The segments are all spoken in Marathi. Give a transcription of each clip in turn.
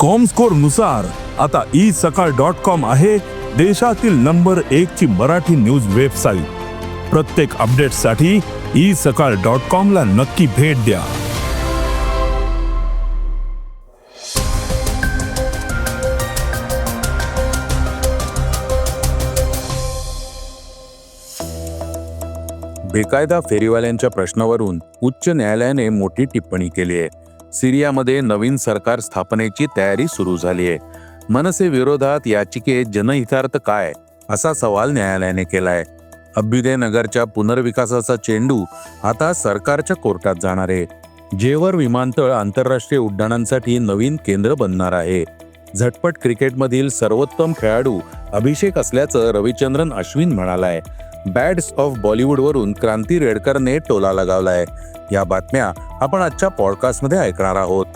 कॉमस्कोरनुसार आता ई सकाळ डॉट कॉम आहे देशातील नंबर एक ची मराठी न्यूज वेबसाईट प्रत्येक अपडेटसाठी ई सकाळ डॉट कॉम ला नक्की भेट द्या. बेकायदा फेरीवाल्यांच्या प्रश्नावरून उच्च न्यायालयाने मोठी टिप्पणी केली आहे. सिरियामध्ये नवीन सरकार स्थापनेची तयारी सुरू झाली आहे. मनसे विरोधात याचिकेत जनहितार्थ काय? असा सवाल न्यायालयाने केलाय. अभ्युदय नगरच्या पुनर्विकासाचा चेंडू आता सरकारच्या कोर्टात जाणार आहे. जेवर विमानतळ आंतरराष्ट्रीय उड्डाणांसाठी नवीन केंद्र बनणार आहे. झटपट क्रिकेटमधील सर्वोत्तम खेळाडू अभिषेक असल्याचं रविचंद्रन अश्विन म्हणालाय. बॅड्स ऑफ बॉलिवूडवरून क्रांती रेडकरने टोला लगावलाय. या बातम्या आपण आजच्या पॉडकास्टमध्ये ऐकणार आहोत.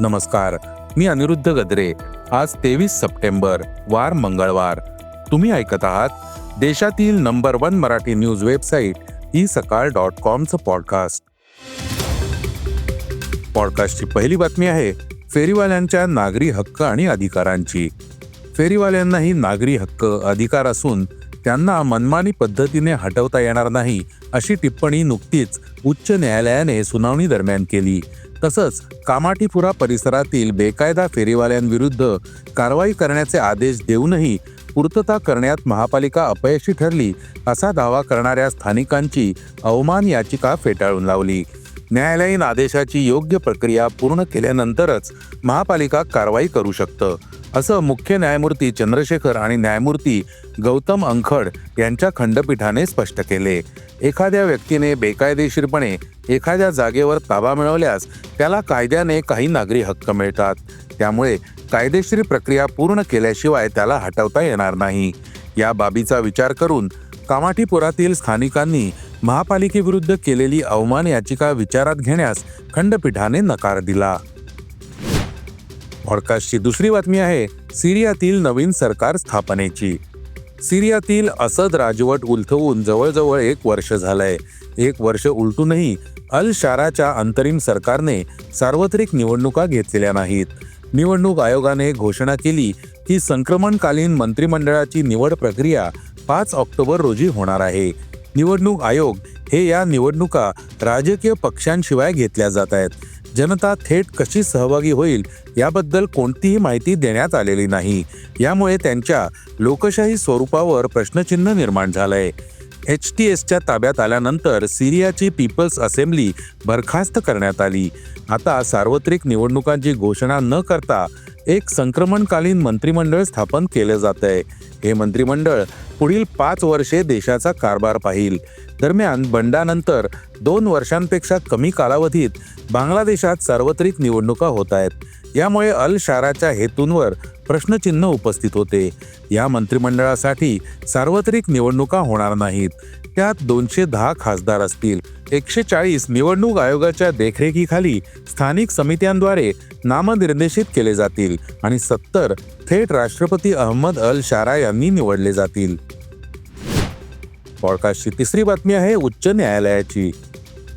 नमस्कार मी अनिरुद्ध गद्रे. आज तेवीस सप्टेंबर वार मंगळवार. तुम्ही ऐकत आहात देशातील number one Marathi news website e Sakal dot कॉमचं podcast पॉडकास्टची पहिली बातमी आहे फेरीवाल्यांच्या नागरी हक्क आणि अधिकारांची. फेरीवाल्यांनाही नागरी हक्क अधिकार असून त्यांना मनमानी पद्धतीने हटवता येणार नाही अशी टिप्पणी नुकतीच उच्च न्यायालयाने सुनावणी दरम्यान केली. तसंच कामाठीपुरा परिसरातील बेकायदा फेरीवाल्यांविरुद्ध कारवाई करण्याचे आदेश देऊनही पूर्तता करण्यात महापालिका अपयशी ठरली असा दावा करणाऱ्या स्थानिकांची अवमान याचिका फेटाळून लावली. न्यायालयीन आदेशाची योग्य प्रक्रिया पूर्ण केल्यानंतरच महापालिका कारवाई करू शकतं. असं मुख्य न्यायमूर्ती चंद्रशेखर आणि न्यायमूर्ती गौतम अंखड यांच्या खंडपीठाने स्पष्ट केले. एखाद्या व्यक्तीने बेकायदेशीरपणे एखाद्या जागेवर ताबा मिळवल्यास त्याला कायद्याने काही नागरी हक्क मिळतात. त्यामुळे कायदेशीर प्रक्रिया पूर्ण केल्याशिवाय त्याला हटवता येणार नाही. या बाबीचा विचार करून कामाठीपुरातील स्थानिकांनी महापालिकेविरुद्ध केलेली अवमान याचिका विचारात घेण्यास खंडपीठाने नकार दिला. पॉडकास्टची दुसरी बातमी आहे सिरियातील नवीन सरकार स्थापनेची. सिरियातील असद राजवट उलथवून जवळजवळ एक वर्ष झालंय. एक वर्ष उलटूनही अल शाराच्या अंतरिम सरकारने सार्वत्रिक निवडणुका घेतलेल्या नाहीत. निवडणूक आयोगाने घोषणा केली की संक्रमणकालीन मंत्रिमंडळाची निवड प्रक्रिया पाच ऑक्टोबर रोजी होणार आहे. निवडणूक आयोग हे या निवडणुका राजकीय पक्षांशिवाय घेतल्या जात आहेत. जनता थेट कशी सहभागी होईल याबद्दल कोणतीही माहिती देण्यात आलेली नाही. यामुळे त्यांच्या लोकशाही स्वरूपावर प्रश्नचिन्ह निर्माण झालंय. एच टी एसच्या ताब्यात आल्यानंतर सिरियाची पीपल्स असेंब्ली बरखास्त करण्यात आली. आता सार्वत्रिक निवडणुकांची घोषणा न करता एक संक्रमणकालीन मंत्रिमंडळ स्थापन केलं जात आहे हे मंत्रिमंडळ पुढील पाच वर्षे देशाचा कारभार पाहिल. दरम्यान बंडानंतर दोन वर्षांपेक्षा कमी कालावधीत बांगलादेशात सार्वत्रिक निवडणुका होत आहेत. यामुळे अल शाराच्या हेतूंवर प्रश्नचिन्ह उपस्थित होते. या मंत्रिमंडळासाठी सार्वत्रिक निवडणुका होणार नाहीत. त्यात दोनशे दहा खासदार असतील. एकशे चाळीस निवडणूक आयोगाच्या देखरेखीखाली स्थानिक समित्यांद्वारे नामनिर्देशित केले जातील आणि सत्तर थेट राष्ट्रपती अहमद अल शारा यांनी निवडले जातील. पॉडकास्टची तिसरी बातमी आहे उच्च न्यायालयाची.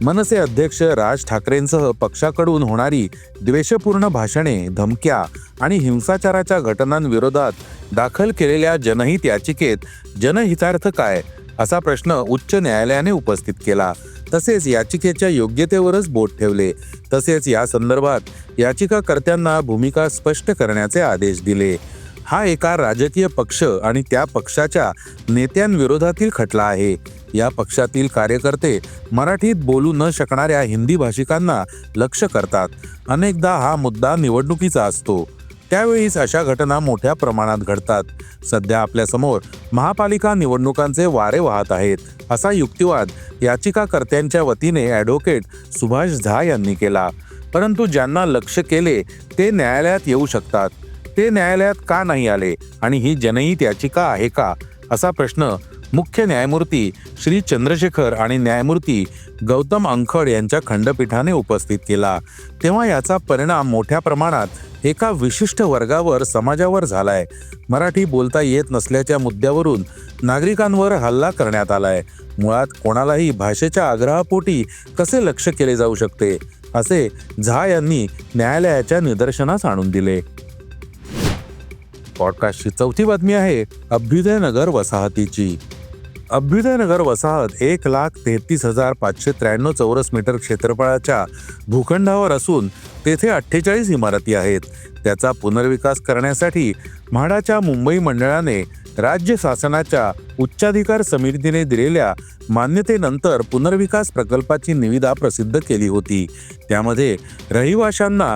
मनसे अध्यक्ष राज ठाकरेंसह पक्षाकडून होणारी द्वेषपूर्ण भाषणे धमक्या आणि हिंसाचाराच्या घटनांविरोधात दाखल केलेल्या जनहित याचिकेत जनहितार्थ काय? असा प्रश्न उच्च न्यायालयाने उपस्थित केला. तसेच याचिकेच्या योग्यतेवरच बोट ठेवले. तसेच या संदर्भात याचिकाकर्त्यांना भूमिका स्पष्ट करण्याचे आदेश दिले. हा एका राजकीय पक्ष आणि त्या पक्षाच्या नेत्यांविरोधातील खटला आहे. या पक्षातील कार्यकर्ते मराठीत बोलू न शकणाऱ्या हिंदी भाषिकांना लक्ष करतात. अनेकदा हा मुद्दा निवडणुकीचा असतो. त्यावेळीच अशा घटना मोठ्या प्रमाणात घडतात. सध्या आपल्यासमोर महापालिका निवडणुकांचे वारे वाहत आहेत असा युक्तिवाद याचिकाकर्त्यांच्या वतीने ॲडव्होकेट सुभाष झा यांनी केला. परंतु ज्यांना लक्ष केले ते न्यायालयात येऊ शकतात. ते न्यायालयात का नाही आले? आणि ही जनहित याचिका आहे का? असा प्रश्न मुख्य न्यायमूर्ती श्री चंद्रशेखर आणि न्यायमूर्ती गौतम अंखड यांच्या खंडपीठाने उपस्थित केला. तेव्हा याचा परिणाम मोठ्या प्रमाणात एका विशिष्ट वर्गावर समाजावर झालाय. मराठी बोलता येत नसल्याच्या मुद्द्यावरून नागरिकांवर हल्ला करण्यात आलाय. मुळात कोणालाही भाषेच्या आग्रहापोटी कसे लक्ष केले जाऊ शकते? असे झा यांनी न्यायालयाच्या निदर्शनास आणून दिले. पॉडकास्टची चौथी बातमी आहे अभ्युदयनगर वसाहतीची. अभ्युदयनगर वसाहत एक लाख तेहतीस हजार पाचशे त्र्याण्णव चौरस मीटर क्षेत्रफळाच्या भूखंडावर असून तेथे अठ्ठेचाळीस इमारती आहेत. त्याचा पुनर्विकास करण्यासाठी म्हाडाच्या मुंबई मंडळाने राज्य शासनाच्या उच्चाधिकार समितीने दिलेल्या मान्यतेनंतर पुनर्विकास प्रकल्पाची निविदा प्रसिद्ध केली होती. त्यामध्ये रहिवाशांना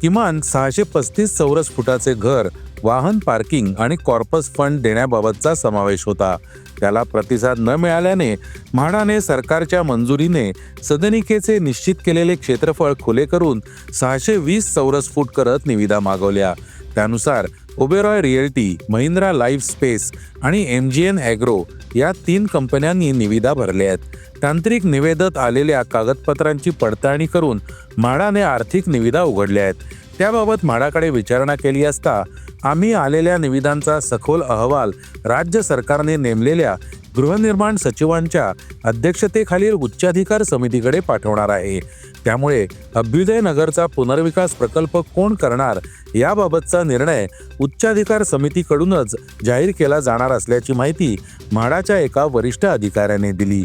किमान सहाशे पस्तीस चौरस फुटाचे घर वाहन पार्किंग आणि कॉर्पस फंड देण्याबाबतचा समावेश होता. त्याला प्रतिसाद न मिळाल्याने म्हाडाने सरकारच्या मंजुरीने सदनिकेचे निश्चित केलेले क्षेत्रफळ खुले करून सहाशे वीस चौरस फूट करत निविदा मागवल्या. त्यानुसार Oberoi realty Mahindra life space आणि एम जी एन ॲग्रो या तीन कंपन्यांनी निविदा भरल्या आहेत. तांत्रिक निवेदत आलेल्या कागदपत्रांची पडताळणी करून म्हाडाने आर्थिक निविदा उघडल्या आहेत. त्याबाबत म्हाडाकडे विचारणा केली असता आम्ही आलेल्या निविदांचा सखोल अहवाल राज्य सरकारने नेमलेल्या गृहनिर्माण सचिवांच्या अध्यक्षतेखालील उच्चाधिकार समितीकडे पाठवणार आहे. त्यामुळे अभ्युदय नगरचा पुनर्विकास प्रकल्प कोण करणार याबाबतचा निर्णय उच्चाधिकार समितीकडूनच जाहीर केला जाणार असल्याची माहिती म्हाडाच्या एका वरिष्ठ अधिकाऱ्याने दिली.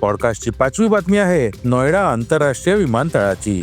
पॉडकास्टची पाचवी बातमी आहे नोएडा आंतरराष्ट्रीय विमानतळाची.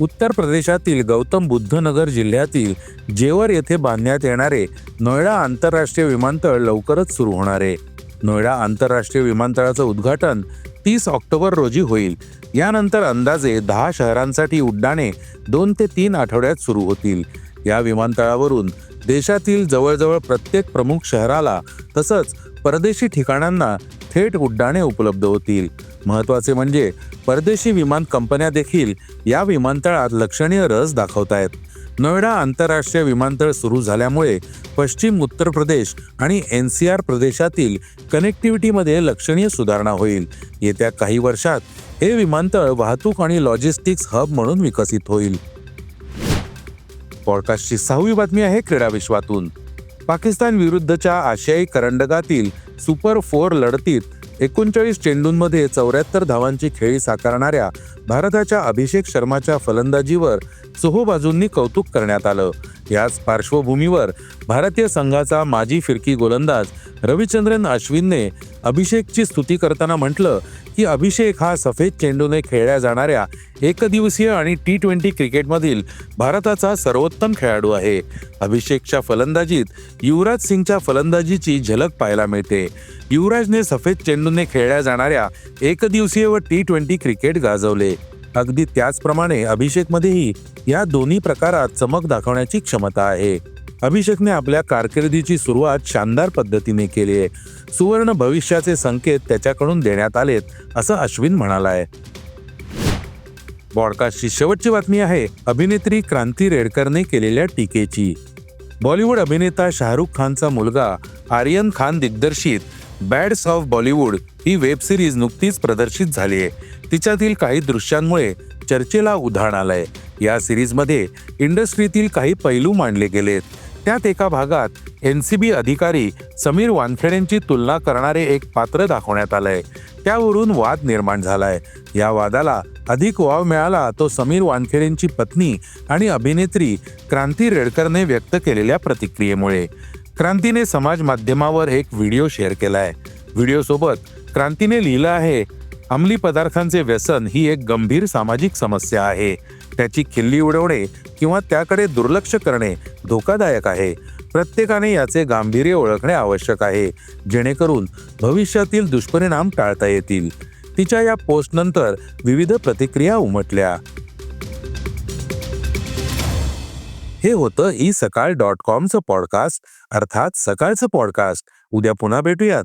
उत्तर प्रदेशातील गौतम बुद्ध नगर जिल्ह्यातील जेवर येथे बांधण्यात येणारे नोएडा आंतरराष्ट्रीय विमानतळ लवकरच सुरू होणार आहे. नोएडा आंतरराष्ट्रीय विमानतळाचं उद्घाटन तीस ऑक्टोबर रोजी होईल. यानंतर अंदाजे दहा शहरांसाठी उड्डाणे दोन ते तीन आठवड्यात सुरू होतील. या विमानतळावरून देशातील जवळजवळ प्रत्येक प्रमुख शहराला तसंच परदेशी ठिकाणांना थेट उड्डाणे उपलब्ध होतील. महत्त्वाचे म्हणजे परदेशी विमान कंपन्या देखील या विमानतळात लक्षणीय रस दाखवत आहेत नोएडा आंतरराष्ट्रीय विमानतळ सुरू झाल्यामुळे पश्चिम उत्तर प्रदेश आणि एन सी आर प्रदेशातील कनेक्टिव्हिटीमध्ये लक्षणीय सुधारणा होईल. येत्या काही वर्षात हे विमानतळ वाहतूक आणि लॉजिस्टिक्स हब म्हणून विकसित होईल. पॉडकास्टची सहावी बातमी आहे क्रीडा विश्वातून. पाकिस्तान विरुद्धच्या आशियाई करंडकातील सुपर फोर लढतीत एकोणचाळीस चेंडूंमध्ये चौऱ्याहत्तर धावांची खेळी साकारणाऱ्या भारताच्या अभिषेक शर्माच्या फलंदाजीवर चोहोबाजूंनी कौतुक करण्यात आलं. याच पार्श्वभूमीवर भारतीय संघाचा माजी फिरकी गोलंदाज रविचंद्रन अश्विनने अभिषेकची स्तुती करताना म्हटलं की अभिषेक हा सफेद चेंडूने खेळल्या जाणाऱ्या एकदिवसीय आणि टी ट्वेंटी क्रिकेटमधील भारताचा सर्वोत्तम खेळाडू आहे. अभिषेकच्या फलंदाजीत युवराज सिंगच्या फलंदाजीची झलक पाहायला मिळते. युवराजने सफेद चेंडूने खेळल्या जाणाऱ्या एकदिवसीय व टी ट्वेंटी क्रिकेट गाजवले. अगदी त्याचप्रमाणे अभिषेकमध्येही या दोन्ही प्रकारात चमक दाखवण्याची क्षमता आहे. अभिषेकने आपल्या कारकिर्दीची सुरुवात शानदार पद्धतीने केली आहे. सुवर्ण भविष्याचे संकेत त्याच्याकडून देण्यात आलेत असं अश्विन म्हणाला आहे बॉडकास्टची शेवटची बातमी आहे अभिनेत्री क्रांती रेडकरने केलेल्या टीकेची. बॉलिवूड अभिनेता शाहरुख खानचा मुलगा आर्यन खान दिग्दर्शित बॅड्स ऑफ बॉलिवूड ही वेब सिरीज नुकतीच प्रदर्शित झाली आहे. तिच्यातील काही दृश्यांमुळे चर्चेला उधाण आलंय. या सिरीजमध्ये इंडस्ट्रीतील काही पैलू मांडले गेलेत. त्यात एका भागात एन सी बी अधिकारी समीर वानखेडेंची तुलना करणारे एक पात्र दाखवण्यात आलंय. त्यावरून वाद निर्माण झालाय. या वादाला अधिक वाव मिळाला तो समीर वानखेडेंची पत्नी आणि अभिनेत्री क्रांती रेडकरने व्यक्त केलेल्या प्रतिक्रियेमुळे. क्रांतीने समाज माध्यमावर एक व्हिडिओ शेअर केलाय. व्हिडिओसोबत क्रांतीने लिहिलं आहे अंमली पदार्थांचे व्यसन ही एक गंभीर सामाजिक समस्या आहे. त्याची खिल्ली उडवणे किंवा त्याकडे दुर्लक्ष करणे धोकादायक आहे. प्रत्येकाने याचे गांभीर्य ओळखणे आवश्यक आहे जेणेकरून भविष्यातील दुष्परिणाम टाळता येतील. तिच्या या पोस्टनंतर विविध प्रतिक्रिया उमटल्या. हे होतं ई सकाळ डॉट कॉमचं पॉडकास्ट अर्थात सकाळचं पॉडकास्ट. उद्या पुन्हा भेटूयात.